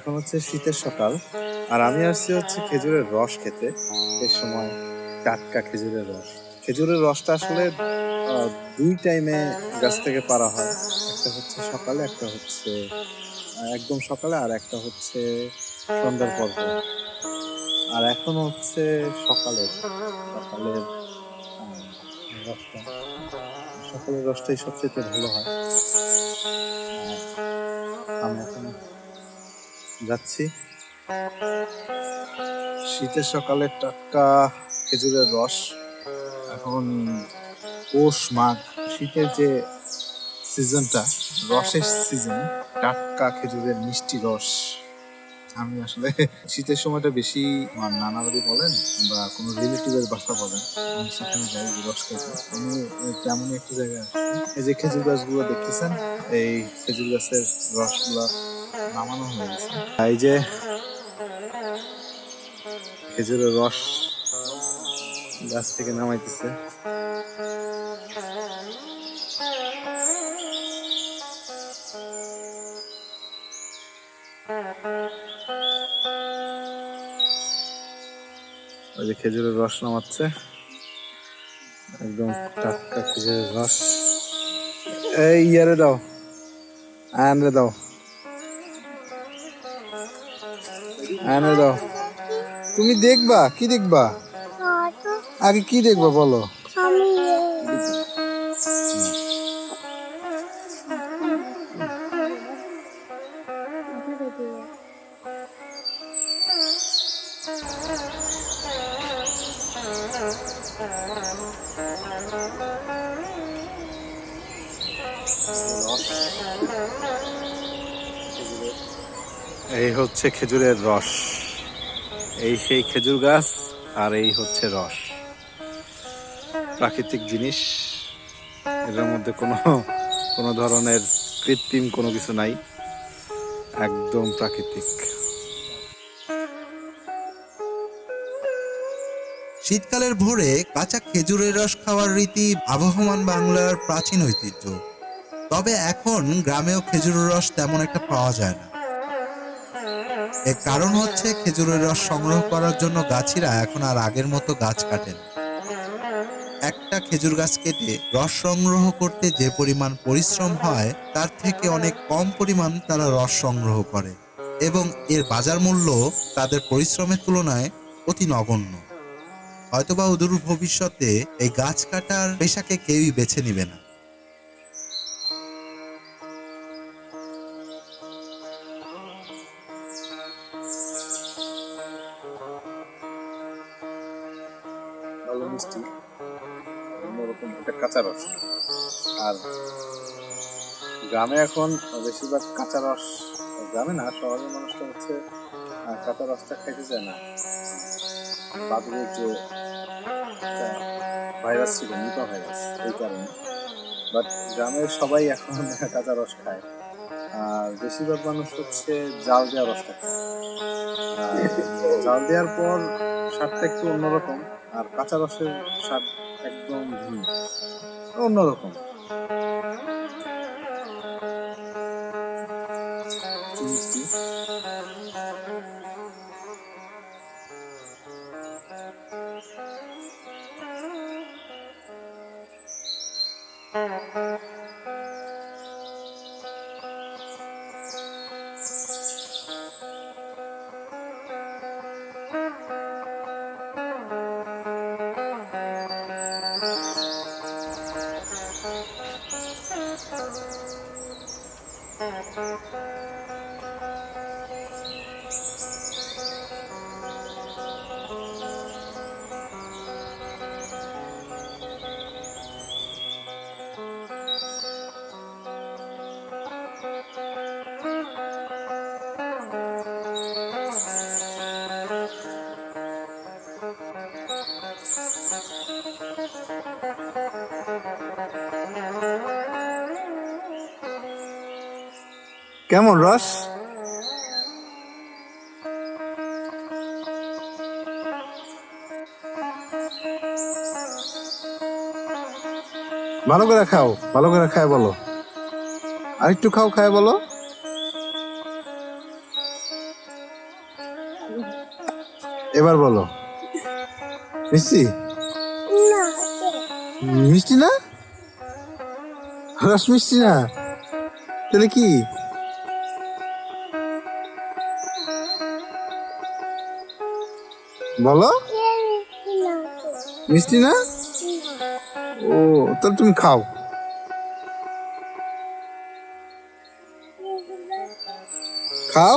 এখন হচ্ছে শীতের সকাল আর আমি আসছি হচ্ছে খেজুরের রস খেতে। এর সময় টাটকা খেজুরের রস। খেজুরের রসটা আসলে দুই টাইমে গাছ থেকে পারা হয়। একটা হচ্ছে সকালে একটা হচ্ছে একদম সকালে আর একটা হচ্ছে সন্ধ্যার পর। আর এখন হচ্ছে সকালের আহ, রসটা। সকালের রসটাই সবচেয়ে ভালো হয়। আমি এখন যাচ্ছি। শীতের সকালে টাটকা খেজুরের রস, এখন পৌষ মাঘ, শীতের যে সিজনটা, রসের সিজন, টাটকা খেজুরের মিষ্টি রস। আমি আসলে শীতের সময়টা বেশি আমার নানা বাড়ি বলেন বা কোনো রিলেটিভের বাসা বলেন, আমি সেখানে যাই, রস খাইতে আমি তেমনই একটা জায়গায় এই যে খেজুর গাছগুলো দেখতেছেন, এই খেজুর গাছের রসগুলা নামানো হয়ে গেছে এই যে খেজুরের রস গাছ থেকে নামাইতেছে। ওই যে খেজুরের রস নামাচ্ছে। একদম টাটকা খেজুরের রস। এই ইয়ারে দাও, আয়নরে দাও। আয়নরে দাও। তুমি দেখবা? কি দেখবা? আগে কি দেখবা বলো? এই হচ্ছে খেজুরের রস। এই সেই খেজুর গাছ আর এই হচ্ছে রস। প্রাকৃতিক জিনিস এটার মধ্যে কোনো কোনো ধরনের কৃত্রিম কোনো কিছু নাই। একদম প্রাকৃতিক। শীতকালের ভোরে কাঁচা খেজুরের রস খাওয়ার রীতি আবহমান বাংলার প্রাচীন ঐতিহ্য। তবে এখন গ্রামেও খেজুরের রস তেমন একটা পাওয়া যায় না। এর কারণ হচ্ছে খেজুরের রস সংগ্রহ করার জন্য গাছিরা এখন আর আগের মতো গাছ কাটেন। একটা খেজুর গাছ কেটে রস সংগ্রহ করতে যে পরিমাণ পরিশ্রম হয়, তার থেকে অনেক কম পরিমাণ তারা রস সংগ্রহ করে এবং এর বাজার মূল্য তাদের পরিশ্রমের তুলনায় অতি নগণ্য। হয়তোবা অদূর ভবিষ্যতে এই গাছ কাটার পেশাকে কেউই বেছে নিবে না। ভালো মিষ্টি। অন্যরকম একটা কাঁচা রস। আর গ্রামে এখন বেশিরভাগ কাঁচা রস, গ্রামে না, শহরের মানুষটা হচ্ছে কাঁচা রসটা খাইতে চায় না। বাদুড়ের যে ভাইরাস ছিল, নিপা ভাইরাস, এই কারণে। বাট গ্রামের সবাই এখন কাঁচা রস খায়। আর বেশিরভাগ মানুষ হচ্ছে জাল দেওয়া রসটা খায়। জাল দেওয়ার পর স্বাদটা একটু অন্যরকম। আর কাঁচা রসের স্বাদ একদম অন্যরকম। কেমন, রস? ভালো করে খাও, ভালো করে খায় বলো। আর একটু খাও, খায় বলো। এবার বলো। মিষ্টি? মিষ্টি না? রস মিষ্টি না? তাহলে কি? বলো? মিষ্টি না? ও তাহলে তুমি খাও। খাও?